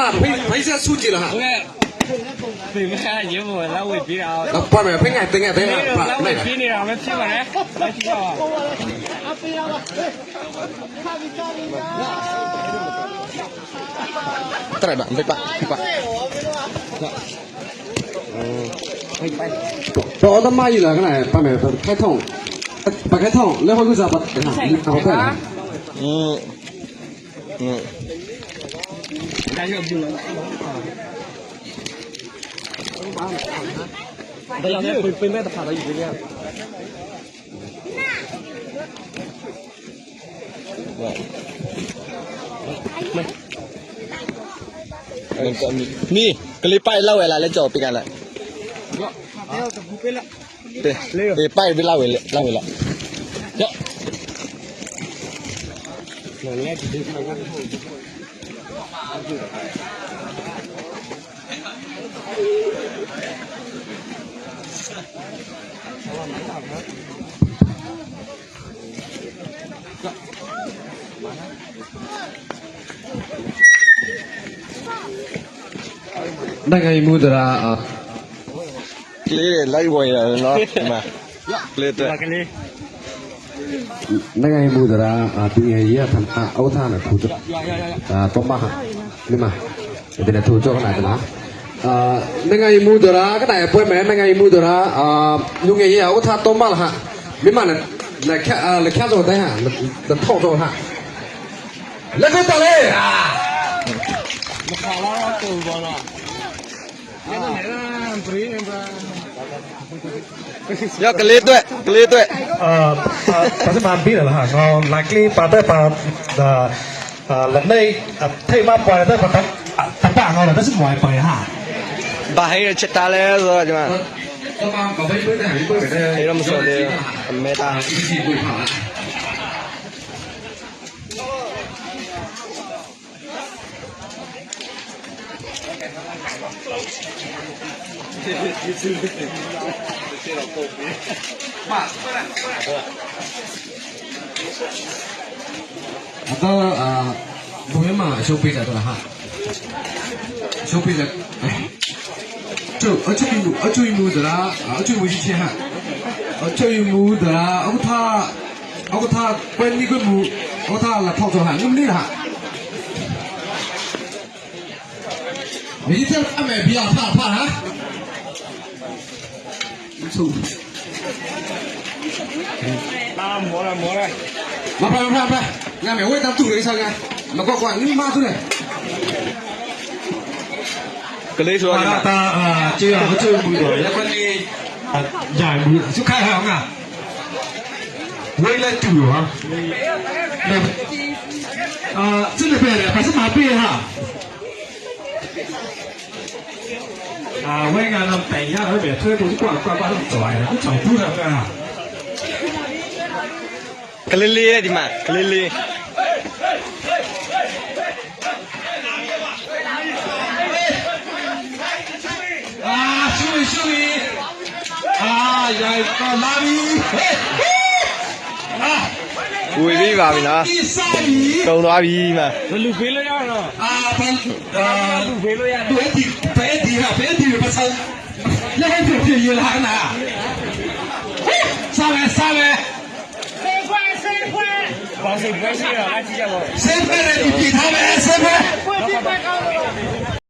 爸，陪陪下书记了哈。对面一幕老未必啊。那爸们，陪俺等俺等俺爸。老未必你让我们听过来，来听啊。Trai bạn, với bạn, với bạn. Đó, nó mai gì là cái này, ba mẹ phải khai thông. Bà khai thông, lấy hồi cứ giờ bật, để hẳn, nó khai. Ừ. Ừ. Dayanıyor. Pımpırmaya da para gidiyor ya. Ni, kelipai lau ela lejo pingan la. Kelipai bi lau ela lau ela. Ya. Nah, ini di sini. နိုင်ငံမှုတရာကလေးတွေလိုက်ဝင်ရတော့နော်ဒီမှာကလေးတက်ကလေး nangai mudra api ya tan auta na khu to ma ni ma de na thu cho na de na အာနိုင်ငံရေးမှုတော်ရာကတိုင်ပွဲမဲ့နိုင်ငံရေးမှုတော်ရာအာလူငယ်ရေးဥထာတော်မလားမိမလည်းလက်ခက်လက်ခက်တော့တိုင်းဟာလက်ထောက်တော့ဟာလက်ခက်တော့လေဟာမခါလာတော့ဘောလားရကလေးတွေ့ကလေးတွေ့အာ pasal lại cái bà likely bà, pada lần đây thay ma bà tới phải tập bạn ngon là tới sức ngoài bòi hả? Bà hay chết ta lẽ rồi chứ mà. Thấy nó một số đi mẹ ta. Thank you. pero poco. Más, para, para. အတော့အာဘုံမှာအရှုပ်ပေးတာတော့ဟာအရှုပ်ပေးတယ်တို့အချွေမှုအချွေမှုသလားအချွေမှုရှိချင်းဟာအချွေမှုသလားအခုသာအခုသာပဲနိကွမှုအခုသာလာထောက်ဆောင်ဟာငုံနေတာဟာမိသားအမေဘီယာဖာဖာဟာ ဆုံးလာမောလာမောလာမဖမဖမဖငါမေဝေးတပ်သူလေးဆောင်ကမကောက်ကွာညီမသူလေကလေးဆိုတာကတာကျေးရမကျေးဘူးတော့ရပါနေရဘူးစုခိုင်ဟောင်းကဝေးလက်တူရောဟာအာစစ်လက်ပဲပတ်စမပေးဟာ 啊，我讲侬等一下，那边推过去逛逛逛，走啊，你走不了啊。Keliling di mak, keliling. 啊，兄弟兄弟，啊，要到哪里？ ဝေပြီးပါပြီနော်တုံသွားပြီမှဘလူဖေးလို့ရတော့အာဘလူဖေးလို့ရတယ်ဘယ်ဒီဘယ်ဒီဟာဘယ်ဒီပတ်စံလဲဒီပြေရလာနာစားလဲစားလဲစေခွဲစေခွဲဘာစေခွဲရှိရအကြည့်ကြပါစေခွဲနဲ့ဒီပြထားမယ်စေခွဲ